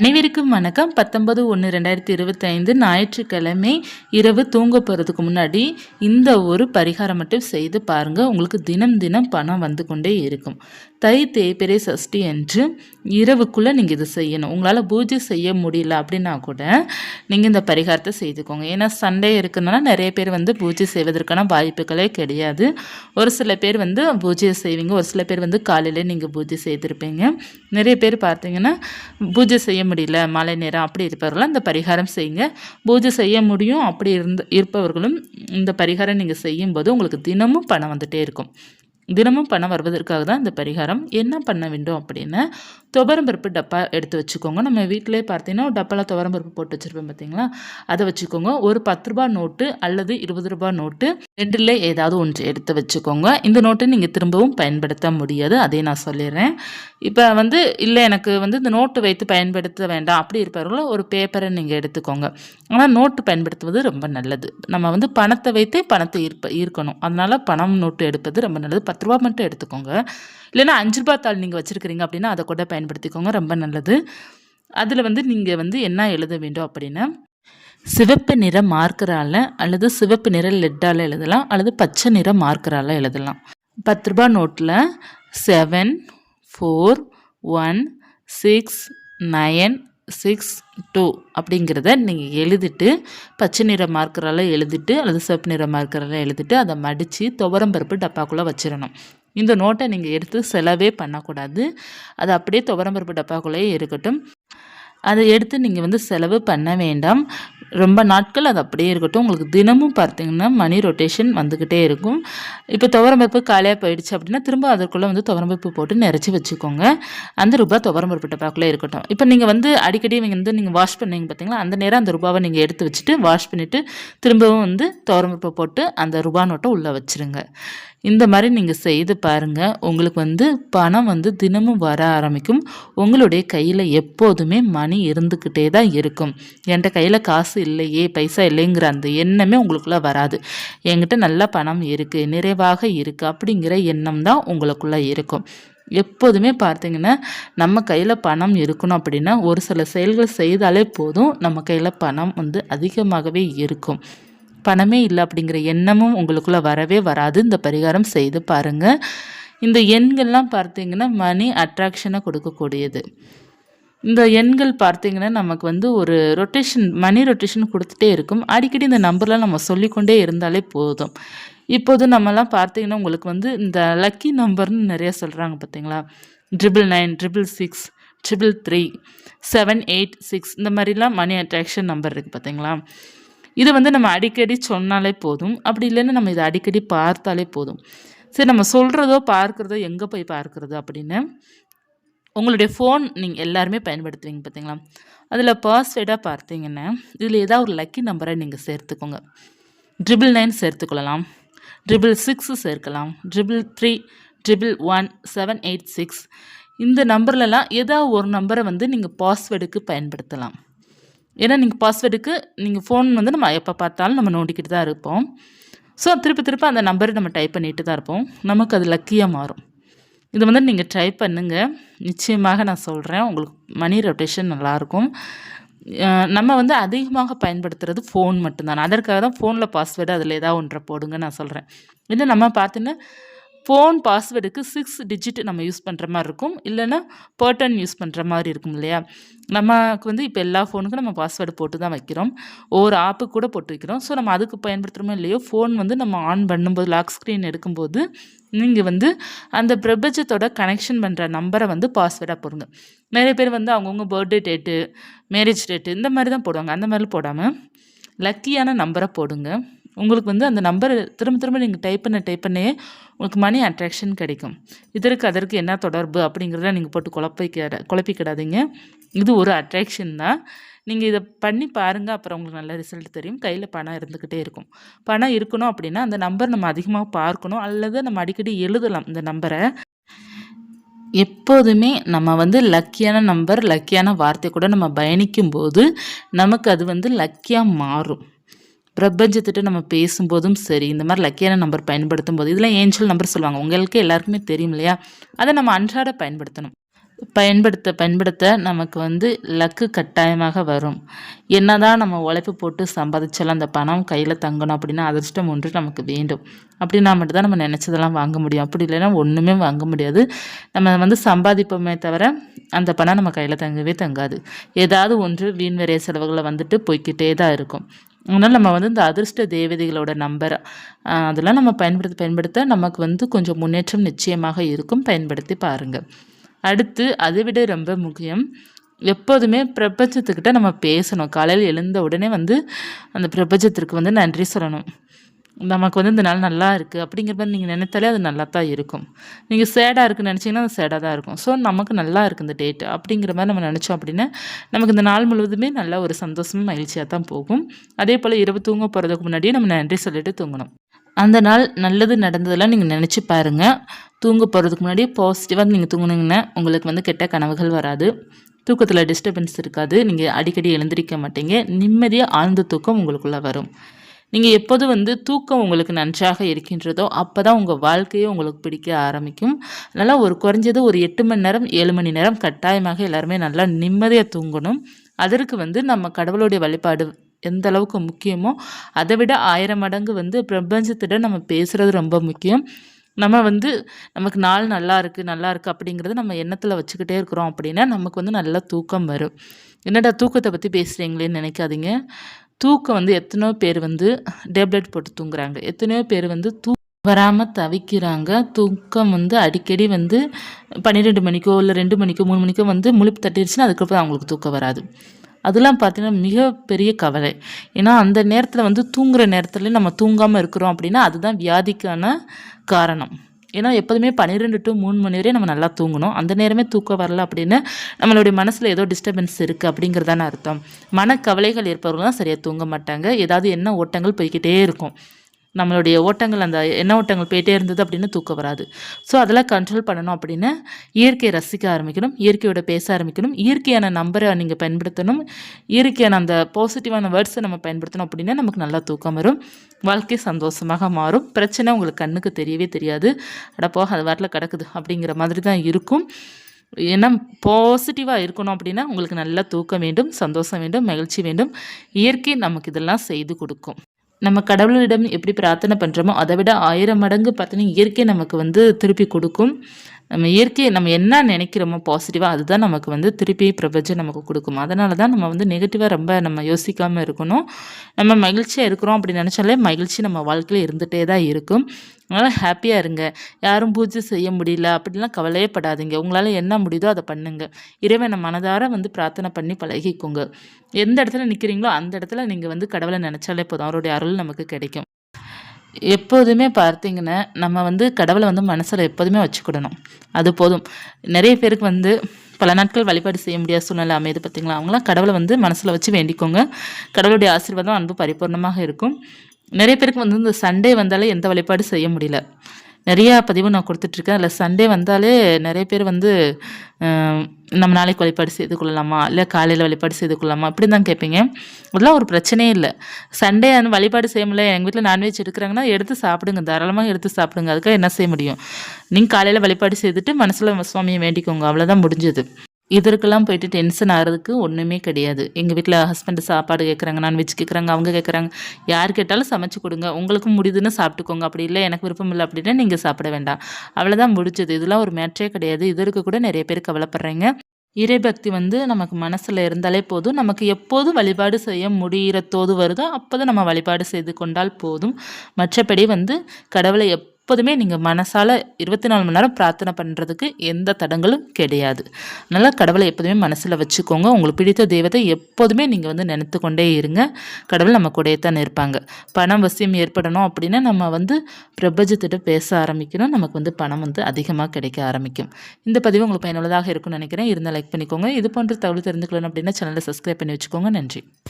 அனைவருக்கும் வணக்கம். பத்தொன்பது ஒன்று ரெண்டாயிரத்தி இருபத்தைந்து ஞாயிற்றுக்கிழமை இரவு தூங்க போகிறதுக்கு முன்னாடி இந்த ஒரு பரிகாரம் மட்டும் செய்து பாருங்கள் உங்களுக்கு தினம் தினம் பணம் வந்து கொண்டே இருக்கும். தை தேய்பிரை சஷ்டி என்று இரவுக்குள்ளே நீங்கள் இது செய்யணும். உங்களால் பூஜை செய்ய முடியல அப்படின்னா கூட நீங்கள் இந்த பரிகாரத்தை செய்துக்கோங்க. ஏன்னா சண்டே இருக்கிறதுனால நிறைய பேர் வந்து பூஜை செய்வதற்கான வாய்ப்புகளே கிடையாது. ஒரு சில பேர் வந்து பூஜையை செய்வீங்க. ஒரு சில பேர் வந்து காலையிலே நீங்கள் பூஜை செய்திருப்பீங்க. நிறைய பேர் பார்த்தீங்கன்னா பூஜை செய்ய முடியல மழை நேரம் அப்படி இருப்பவர்களும் அந்த பரிகாரம் செய்யுங்க. பூஜை செய்ய முடியும் அப்படி இருந்து இருப்பவர்களும் இந்த பரிகாரம் நீங்கள் செய்யும்போது உங்களுக்கு தினமும் பணம் வந்துகிட்டே இருக்கும். தினமும் பணம் வருவதற்காக தான் இந்த பரிகாரம். என்ன பண்ண வேண்டும் அப்படின்னு துவரம்பருப்பு டப்பா எடுத்து வச்சுக்கோங்க. நம்ம வீட்டிலே பார்த்தீங்கன்னா ஒரு டப்பாவில் துவரம்பருப்பு போட்டு வச்சுருப்போம் பார்த்தீங்களா? அதை வச்சுக்கோங்க. ஒரு பத்து ரூபா நோட்டு அல்லது இருபது ரூபா நோட்டு ரெண்டில் ஏதாவது ஒன்று எடுத்து வச்சுக்கோங்க. இந்த நோட்டை நீங்கள் திரும்பவும் பயன்படுத்த முடியாது. அதே நான் சொல்லிடுறேன். இப்போ வந்து இல்லை எனக்கு வந்து இந்த நோட்டு வைத்து பயன்படுத்த வேண்டாம். அப்படி இருப்பவர்கள ஒரு பேப்பரை நீங்கள் எடுத்துக்கோங்க. ஆனால் நோட்டு பயன்படுத்துவது ரொம்ப நல்லது. நம்ம வந்து பணத்தை வைத்தே பணத்தை ஈர்ப்ப ஈர்க்கணும். அதனால் பணம் நோட்டு எடுப்பது ரொம்ப நல்லது. பத்து ரூபா மட்டும் எடுத்துக்கோங்க. இல்லைன்னா அஞ்சு ரூபா தாள் நீங்கள் வச்சுருக்கிறீங்க அப்படின்னா அதை கூட பயன்படுத்திக்கோங்க. ரொம்ப நல்லது. அதில் வந்து நீங்கள் வந்து என்ன எழுத வேண்டும் அப்படின்னா சிவப்பு நிற மார்க்கரால் அல்லது சிவப்பு நிற லெட்டால் எழுதலாம் அல்லது பச்சை நிற மார்க்கரால் எழுதலாம். பத்து ரூபா நோட்டில் seven four one six nine six two அப்படிங்கிறத நீங்கள் எழுதிட்டு பச்சை நிற மார்க்கரால் எழுதிட்டு அல்லது சிவப்பு நிற மார்க்கரால் எழுதிட்டு அதை மடித்து துவரம்பருப்பு டப்பாக்குள்ளே வச்சிடணும். இந்த நோட்டை நீங்கள் எடுத்து செலவே பண்ணக்கூடாது. அது அப்படியே துவரம்பருப்பு டப்பாக்குள்ளேயே இருக்கட்டும். அதை எடுத்து நீங்கள் வந்து செலவு பண்ண வேண்டாம். ரொம்ப நாட்கள் அது அப்படியே இருக்கட்டும். உங்களுக்கு தினமும் பார்த்தீங்கன்னா மணி ரொட்டேஷன் வந்துக்கிட்டே இருக்கும். இப்போ துவரம்பருப்பு காலியாக போயிடுச்சு அப்படின்னா திரும்ப அதற்குள்ளே வந்து துவரம்பருப்பு போட்டு நிறச்சி வச்சுக்கோங்க. அந்த ரூபாய் துவரம்பருப்பு டப்பாக்குள்ளே இருக்கட்டும். இப்போ நீங்கள் வந்து அடிக்கடி வந்து நீங்கள் வாஷ் பண்ணீங்க பார்த்தீங்களா? அந்த நேரம் அந்த ரூபாவை நீங்கள் எடுத்து வச்சுட்டு வாஷ் பண்ணிவிட்டு திரும்பவும் வந்து துவரம்பருப்பை போட்டு அந்த ரூபா நோட்டை உள்ளே வச்சுருங்க. இந்த மாதிரி நீங்கள் செய்து பாருங்கள் உங்களுக்கு வந்து பணம் வந்து தினமும் வர ஆரம்பிக்கும். உங்களுடைய கையில் எப்போதுமே மணி இருந்துக்கிட்டே தான் இருக்கும். என்கிட்ட கையில் காசு இல்லையே பைசா இல்லைங்கிற அந்த எண்ணமே உங்களுக்குள்ளே வராது. என்கிட்ட நல்ல பணம் இருக்குது நிறைவாக இருக்குது அப்படிங்கிற எண்ணம் தான் உங்களுக்குள்ளே இருக்கும். எப்போதுமே பார்த்தீங்கன்னா நம்ம கையில் பணம் இருக்கணும் அப்படின்னா ஒரு சில செயல்கள் செய்தாலே போதும் நம்ம கையில் பணம் வந்து அதிகமாகவே இருக்கும். பணமே இல்லை அப்படிங்கிற எண்ணமும் உங்களுக்குள்ளே வரவே வராது. இந்த பரிகாரம் செய்து பாருங்கள் இந்த எண்கள்லாம் பார்த்தீங்கன்னா மணி அட்ராக்ஷனை கொடுக்கக்கூடியது. இந்த எண்கள் பார்த்தீங்கன்னா நமக்கு வந்து ஒரு ரொட்டேஷன் மணி ரொட்டேஷன் கொடுத்துட்டே இருக்கும். அடிக்கடி இந்த நம்பர்லாம் நம்ம சொல்லிக்கொண்டே இருந்தாலே போதும். இப்போது நம்மலாம் பார்த்தீங்கன்னா உங்களுக்கு வந்து இந்த லக்கி நம்பர்னு நிறைய சொல்கிறாங்க பார்த்தீங்களா? Triple nine triple six triple three seven eight six இந்த மாதிரிலாம் மணி அட்ராக்ஷன் நம்பர் இருக்குது பார்த்தீங்களா? இது வந்து நம்ம அடிக்கடி சொன்னாலே போதும். அப்படி இல்லைன்னா நம்ம இதை அடிக்கடி பார்த்தாலே போதும். சரி நம்ம சொல்கிறதோ பார்க்குறதோ எங்கே போய் பார்க்குறது அப்படின்னு உங்களுடைய ஃபோன் நீங்கள் எல்லாருமே பயன்படுத்துவீங்க பார்த்தீங்களா? அதில் பாஸ்வேர்டாக பார்த்தீங்கன்னா இதில் ஏதாவது ஒரு லக்கி நம்பரை நீங்கள் சேர்த்துக்கோங்க. ட்ரிபிள் நைன் சேர்த்துக்கொள்ளலாம். ட்ரிபிள் சிக்ஸு சேர்க்கலாம். Triple three triple one seven eight six இந்த நம்பர்லலாம் ஏதாவது ஒரு நம்பரை வந்து நீங்கள் பாஸ்வேர்டுக்கு பயன்படுத்தலாம். ஏன்னா நீங்கள் பாஸ்வேர்டுக்கு நீங்கள் ஃபோன் வந்து நம்ம எப்போ பார்த்தாலும் நம்ம நோண்டிக்கிட்டு தான் இருப்போம். ஸோ திருப்பி திருப்பி அந்த நம்பரை நம்ம டைப் பண்ணிட்டு தான் இருப்போம். நமக்கு அது லக்கியாக மாறும். இது வந்து நீங்கள் ட்ரை பண்ணுங்கள் நிச்சயமாக நான் சொல்கிறேன் உங்களுக்கு மணி ரொட்டேஷன் நல்லாயிருக்கும். நம்ம வந்து அதிகமாக பயன்படுத்துகிறது ஃபோன் மட்டும்தான். அதற்காக தான் ஃபோனில் பாஸ்வேர்டு அதில் ஏதாவது ஒன்றை போடுங்க நான் சொல்கிறேன் இன்னும் நம்ம பார்த்தீங்கன்னா ஃபோன் பாஸ்வேர்டுக்கு சிக்ஸ் டிஜிட் நம்ம யூஸ் பண்ணுற மாதிரி இருக்கும். இல்லைன்னா பர்டன் யூஸ் பண்ணுற மாதிரி இருக்கும் இல்லையா? நமக்கு வந்து இப்போ எல்லா ஃபோனுக்கும் நம்ம பாஸ்வேர்டு போட்டு தான் வைக்கிறோம். ஒவ்வொரு ஆப்பு கூட போட்டு வைக்கிறோம். ஸோ நம்ம அதுக்கு பயன்படுத்துகிறோமோ இல்லையோ ஃபோன் வந்து நம்ம ஆன் பண்ணும்போது லாக் ஸ்க்ரீன் எடுக்கும்போது நீங்கள் வந்து அந்த பிரபஞ்சத்தோட கனெக்ஷன் பண்ணுற நம்பரை வந்து பாஸ்வேர்டாக போடுங்க. நிறைய பேர் வந்து அவங்கவுங்க பர்த்டே டேட்டு மேரேஜ் டேட்டு இந்த மாதிரி தான் போடுவாங்க. அந்த மாதிரி போடாமல் லக்கியான நம்பரை போடுங்க. உங்களுக்கு வந்து அந்த நம்பரை திரும்ப திரும்ப நீங்கள் டைப் பண்ண டைப் பண்ணே உங்களுக்கு மணி அட்ராக்ஷன் கிடைக்கும். இதற்கு அதற்கு என்ன தொடர்பு அப்படிங்கிறத நீங்கள் போட்டு குழப்பிக்க குழப்பிக்கிடாதீங்க இது ஒரு அட்ராக்ஷன் தான். நீங்கள் இதை பண்ணி பாருங்கள் அப்புறம் உங்களுக்கு நல்ல ரிசல்ட் தெரியும். கையில் பணம் இருந்துக்கிட்டே இருக்கும். பணம் இருக்கணும் அப்படின்னா அந்த நம்பர் நம்ம அதிகமாக பார்க்கணும். அல்லது நம்ம அடிக்கடி எழுதலாம் இந்த நம்பரை. எப்போதுமே நம்ம வந்து லக்கியான நம்பர் லக்கியான வார்த்தை கூட நம்ம பயணிக்கும் போது நமக்கு அது வந்து லக்கியாக மாறும். பிரபஞ்சத்திட்ட நம்ம பேசும்போதும் சரி இந்த மாதிரி லக்கியான நம்பர் பயன்படுத்தும் போது இதெல்லாம் ஏஞ்சல் நம்பர் சொல்லுவாங்க. உங்களுக்கு எல்லாருக்குமே தெரியும் இல்லையா? அதை நம்ம அன்றாட பயன்படுத்தணும். பயன்படுத்த பயன்படுத்த நமக்கு வந்து லக்கு கட்டாயமாக வரும். என்னதான் நம்ம உழைப்பு போட்டு சம்பாதிச்சாலும் அந்த பணம் கையில் தங்கணும் அப்படின்னா அதிர்ஷ்டம் ஒன்று நமக்கு வேண்டும். அப்படின்னா மட்டும்தான் நம்ம நினச்சதெல்லாம் வாங்க முடியும். அப்படி இல்லைன்னா ஒன்றுமே வாங்க முடியாது. நம்ம வந்து சம்பாதிப்போமே தவிர அந்த பணம் நம்ம கையில் தங்கவே தங்காது. ஏதாவது ஒன்று வீண் செலவுகளை வந்துட்டு போய்க்கிட்டே தான் இருக்கும். அதனால் நம்ம வந்து இந்த அதிர்ஷ்ட தேவதைகளோட நம்பர் அதெல்லாம் நம்ம பயன்படுத்த பயன்படுத்த நமக்கு வந்து கொஞ்சம் முன்னேற்றம் நிச்சயமாக இருக்கும். பயன்படுத்தி பாருங்கள் அடுத்து அதை விட ரொம்ப முக்கியம் எப்போதுமே பிரபஞ்சத்துக்கிட்ட நம்ம பேசணும். காலையில் எழுந்த உடனே வந்து அந்த பிரபஞ்சத்திற்கு வந்து நன்றி சொல்லணும். நமக்கு வந்து இந்த நாள் நல்லா இருக்குது அப்படிங்கிற மாதிரி நீங்கள் நினைத்தாலே அது நல்லா தான் இருக்கும். நீங்கள் சேடாக இருக்குன்னு நினச்சிங்கன்னா அது சேடாக தான் இருக்கும். ஸோ நமக்கு நல்லா இருக்குது இந்த டேட் அப்படிங்கிற மாதிரி நம்ம நினச்சோம் அப்படின்னா நமக்கு இந்த நாள் முழுவதுமே நல்ல ஒரு சந்தோஷமும் மகிழ்ச்சியாக தான் போகும். அதே போல் இரவு தூங்க போகிறதுக்கு முன்னாடியே நம்ம நன்றி சொல்லிட்டு தூங்கணும். அந்த நாள் நல்லது நடந்ததெல்லாம் நீங்கள் நினச்சி பாருங்கள் தூங்க போகிறதுக்கு முன்னாடி பாசிட்டிவாக நீங்கள் தூங்குனீங்கன்னா உங்களுக்கு வந்து கெட்ட கனவுகள் வராது. தூக்கத்தில் டிஸ்டர்பன்ஸ் இருக்காது. நீங்கள் அடிக்கடி எழுந்திரிக்க மாட்டீங்க. நிம்மதியாக ஆழ்ந்த தூக்கம் உங்களுக்குள்ளே வரும். நீங்கள் எப்போது வந்து தூக்கம் உங்களுக்கு நன்றாக இருக்கின்றதோ அப்போ தான் உங்கள் வாழ்க்கையே உங்களுக்கு பிடிக்க ஆரம்பிக்கும். அதனால் ஒரு குறைஞ்சது ஒரு எட்டு மணி நேரம் ஏழு மணி நேரம் கட்டாயமாக எல்லாருமே நல்லா நிம்மதியாக தூங்கணும். அதற்கு வந்து நம்ம கடவுளுடைய வழிபாடு எந்த அளவுக்கு முக்கியமோ அதை விட ஆயிரம் மடங்கு வந்து பிரபஞ்சத்திட நம்ம பேசுகிறது ரொம்ப முக்கியம். நம்ம வந்து நமக்கு நாள் நல்லா இருக்குது நல்லா இருக்குது அப்படிங்கிறது நம்ம எண்ணத்தில் வச்சுக்கிட்டே இருக்கிறோம் அப்படின்னா நமக்கு வந்து நல்லா தூக்கம் வரும். என்னடா தூக்கத்தை பற்றி பேசுகிறீங்களேன்னு நினைக்காதீங்க. தூக்கம் வந்து எத்தனையோ பேர் வந்து டேப்லெட் போட்டு தூங்குறாங்க. எத்தனையோ பேர் வந்து தூ வராமல் தவிக்கிறாங்க. தூக்கம் வந்து அடிக்கடி வந்து பன்னிரெண்டு மணிக்கோ இல்லை ரெண்டு மணிக்கோ மூணு மணிக்கோ வந்து முழிப்பு தட்டிடுச்சுன்னா அதுக்கப்புறம் அவங்களுக்கு தூக்கம் வராது. அதெல்லாம் பார்த்தீங்கன்னா மிகப்பெரிய கவலை. ஏன்னா அந்த நேரத்தில் வந்து தூங்குகிற நேரத்தில் நம்ம தூங்காமல் இருக்கிறோம் அப்படின்னா அதுதான் வியாதிக்கான காரணம். ஏன்னா எப்போதுமே பன்னிரெண்டு டு மூணு மணி வரையும் நம்ம நல்லா தூங்கணும். அந்த நேரமே தூக்கம் வரல அப்படின்னு நம்மளுடைய மனசில் ஏதோ டிஸ்டர்பன்ஸ் இருக்குது அப்படிங்கிறதான அர்த்தம். மனக்கவலைகள் ஏற்பவர்கள் தான் சரியாக தூங்க மாட்டாங்க. ஏதாவது என்ன ஓட்டங்கள் போய்கிட்டே இருக்கும். நம்மளுடைய ஓட்டங்கள் அந்த எண்ண ஓட்டங்கள் போயிட்டே இருந்தது அப்படின்னு தூக்கம் வராது. ஸோ அதெல்லாம் கண்ட்ரோல் பண்ணணும் அப்படின்னு இயற்கையை ரசிக்க ஆரம்பிக்கணும். இயற்கையோட பேச ஆரம்பிக்கணும். இயற்கையான நம்பரை நீங்கள் பயன்படுத்தணும். இயற்கையான அந்த பாசிட்டிவான வேர்ட்ஸை நம்ம பயன்படுத்தணும் அப்படின்னா நமக்கு நல்லா தூக்கம் வரும். வாழ்க்கை சந்தோஷமாக மாறும். பிரச்சனை உங்களுக்கு கண்ணுக்கு தெரியவே தெரியாது. அடப்போ அது வரல கிடக்குது அப்படிங்கிற மாதிரி தான் இருக்கும். ஏன்னா பாசிட்டிவாக இருக்கணும் அப்படின்னா உங்களுக்கு நல்லா தூக்கம் வேண்டும் சந்தோஷம் வேண்டும் மகிழ்ச்சி வேண்டும். இயற்கை நமக்கு இதெல்லாம் செய்து கொடுக்கும். நம்ம கடவுளிடம் எப்படி பிரார்த்தனை பண்ணுறோமோ அதை விட ஆயிரம் மடங்கு பார்த்தீங்கன்னா இயற்கை நமக்கு வந்து திருப்பி கொடுக்கும். நம்ம இயற்கையை நம்ம என்ன நினைக்கிறோமோ பாசிட்டிவாக அதுதான் நமக்கு வந்து திருப்பி பிரபஞ்சம் நமக்கு கொடுக்கும். அதனால தான் நம்ம வந்து நெகட்டிவாக ரொம்ப நம்ம யோசிக்காமல் இருக்கணும். நம்ம மகிழ்ச்சியாக இருக்கிறோம் அப்படி நினச்சாலே மகிழ்ச்சி நம்ம வாழ்க்கையில் இருந்துகிட்டே தான் இருக்கும். அதனால் ஹாப்பியாக இருங்க. யாரும் பூஜை செய்ய முடியல அப்படிலாம் கவலையே படாதீங்க. உங்களால் என்ன முடியுதோ அதை பண்ணுங்கள் இறைவனை மனதார வந்து பிரார்த்தனை பண்ணி பழகிக்கோங்க. எந்த இடத்துல நிற்கிறீங்களோ அந்த இடத்துல நீங்கள் வந்து கடவுளை நினச்சாலே போதும். அவருடைய அருள் நமக்கு கிடைக்கும். எப்போதுமே பார்த்தீங்கன்னா நம்ம வந்து கடவுளை வந்து மனசில் எப்போதுமே வச்சுக்கிடணும். அது போதும். நிறைய பேருக்கு வந்து பல நாட்கள் வழிபாடு செய்ய முடியாத சூழ்நிலை அமையுது பார்த்திங்களா? அவங்களாம் கடவுளை வந்து மனசில் வச்சு வேண்டிக்கோங்க. கடவுளுடைய ஆசீர்வாதம் அன்பு பரிபூர்ணமாக இருக்கும். நிறைய பேருக்கு வந்து இந்த சண்டே வந்தாலே எந்த வழிபாடு செய்ய முடியல. நிறையா பதிவு நான் கொடுத்துட்ருக்கேன். அதில் சண்டே வந்தாலே நிறைய பேர் வந்து நம்ம நாளைக்கு வழிபாடு செய்து கொள்ளலாமா? இல்லை காலையில் வழிபாடு செய்து கொள்ளலாமா? அப்படி தான் கேட்பீங்க. அதெல்லாம் ஒரு பிரச்சனையே இல்லை. சண்டே அந்த வழிபாடு செய்ய முடியல. எங்கள் வீட்டில் நான்வெஜ் எடுக்கிறாங்கன்னா எடுத்து சாப்பிடுங்க. தாராளமாக எடுத்து சாப்பிடுங்க. அதுக்காக என்ன செய்ய முடியும்? நீங்கள் காலையில் வழிபாடு செய்துட்டு மனசில் சுவாமியை வேண்டிக்கோங்க. அவ்வளோதான் முடிஞ்சது. இதற்கெல்லாம் போயிட்டு டென்ஷன் ஆகிறதுக்கு ஒன்றுமே கிடையாது. எங்கள் வீட்டில் ஹஸ்பண்டு சாப்பாடு கேட்குறாங்க நான்வெஜ் கேட்குறாங்க அவங்க கேட்குறாங்க யார் கேட்டாலும் சமைச்சு கொடுங்க. உங்களுக்கு முடியுதுன்னு சாப்பிட்டுக்கோங்க. அப்படி இல்லை எனக்கு விருப்பம் இல்லை அப்படின்னா நீங்கள் சாப்பிட வேண்டாம். அவ்வளோதான் முடிச்சது இதெல்லாம் ஒரு மேட்ரே கிடையாது. இதற்கு கூட நிறைய பேர் கவலைப்படுறீங்க. இறைபக்தி வந்து நமக்கு மனசில் இருந்தாலே போதும். நமக்கு எப்போதும் வழிபாடு செய்ய முடிகிற தோது வருதோ அப்போ தான் நம்ம வழிபாடு செய்து கொண்டால் போதும். மற்றபடி வந்து கடவுளை எப் எப்போதுமே நீங்கள் மனசால் இருபத்தி நாலு மணி நேரம் பிரார்த்தனை பண்ணுறதுக்கு எந்த தடங்களும் கிடையாது. அதனால் கடவுளை எப்போதுமே மனசில் வச்சுக்கோங்க. உங்களுக்கு பிடித்த தெய்வத்தை எப்போதுமே நீங்கள் வந்து நினைத்து கொண்டே இருங்க. கடவுள் நம்ம கூடயே தான் இருப்பாங்க. பணம் வசியம் ஏற்படணும் அப்படின்னா நம்ம வந்து பிரபஞ்சத்திட்ட பேச ஆரம்பிக்கணும். நமக்கு வந்து பணம் வந்து அதிகமாக கிடைக்க ஆரம்பிக்கும். இந்த பதிவு உங்களுக்கு பயனுள்ளதாக இருக்கும்னு நினைக்கிறேன். இருந்தால் லைக் பண்ணிக்கோங்க. இது போன்ற தகவல் தெரிஞ்சுக்கணும் அப்படின்னா சேனலை சப்ஸ்கிரைப் பண்ணி வச்சுக்கோங்க. நன்றி.